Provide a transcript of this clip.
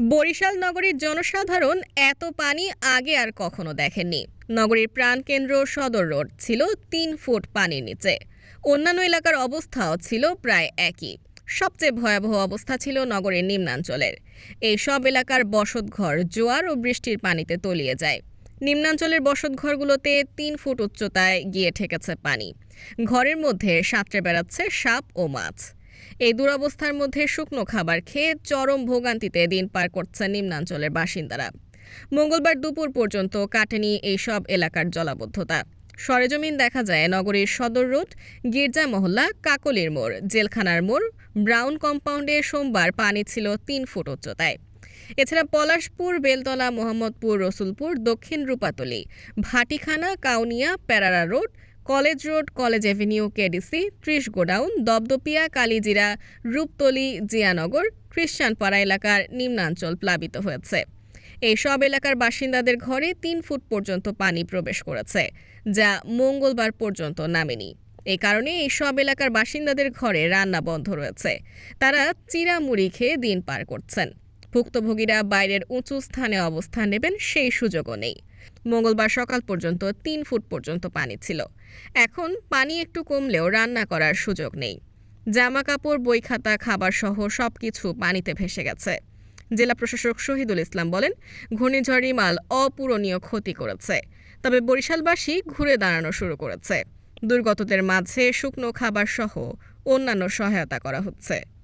বরিশাল নগরীর জনসাধারণ এত পানি আগে আর কখনো দেখেননি। নগরীর প্রাণকেন্দ্র সদর রোড ছিল তিন ফুট পানির নিচে। অন্যান্য এলাকার অবস্থাও ছিল প্রায় একই। সবচেয়ে ভয়াবহ অবস্থা ছিল নগরের নিম্নাঞ্চলের। এই সব এলাকার বসতঘর জোয়ার ও বৃষ্টির পানিতে তলিয়ে যায়। নিম্নাঞ্চলের বসতঘরগুলোতে তিন ফুট উচ্চতায় গিয়ে ঠেকেছে পানি। ঘরের মধ্যে সাঁতরে বেড়াচ্ছে সাপ ও মাছ। এই দুরবস্থার মধ্যে শুকনো খাবার খেয়ে চরম ভোগান্তিতে দিন পার করছে নিম্নাঞ্চলের বাসিন্দারা। মঙ্গলবার দুপুর পর্যন্ত কাটেনি এই সব এলাকার জলাবদ্ধতা। সরেজমিন দেখা যায় নগরীর সদর রোড, গির্জা মহল্লা, কাকলির মোড়, জেলখানার মোড়, ব্রাউন কম্পাউন্ডে সোমবার পানি ছিল তিন ফুট উচ্চতায়। এছাড়া Palashpur, Beltala, Mohammadpur, Rasulpur, Dakshin Rupatali, Bhatikhana, Kaunia Parara road college road, college avenue, KDC, ত্রিশ গোডাউন দপদপিয়া কালিজিরা, রূপতলি, জিয়ানগর খ্রিস্টানপাড়া এলাকার নিম্নাঞ্চল প্লাবিত হয়েছে। এই সব এলাকার বাসিন্দাদের ঘরে তিন ফুট পর্যন্ত পানি প্রবেশ করেছে, যা মঙ্গলবার পর্যন্ত নামেনি। এই কারণে এই সব এলাকার বাসিন্দাদের ঘরে রান্না বন্ধ রয়েছে। তারা চিরা মুড়ি খেয়ে দিন পার করছেন। ভুক্তভোগীরা বাইরের উঁচু স্থানে অবস্থান নেবেন, সেই সুযোগও নেই। মঙ্গলবার সকাল পর্যন্ত তিন ফুট পর্যন্ত পানি ছিল। এখন পানি একটু কমলেও রান্না করার সুযোগ নেই। জামা কাপড় বই খাতা খাবার সহ সবকিছু পানিতে ভেসে গেছে। জেলা প্রশাসক শহীদুল ইসলাম বলেন, ঘূর্ণিঝড় রিমাল অপূরণীয় ক্ষতি করেছে, তবে বরিশালবাসী ঘুরে দাঁড়ানো শুরু করেছে। দুর্গতদের মাঝে শুকনো খাবার সহ অন্যান্য সহায়তা করা হচ্ছে।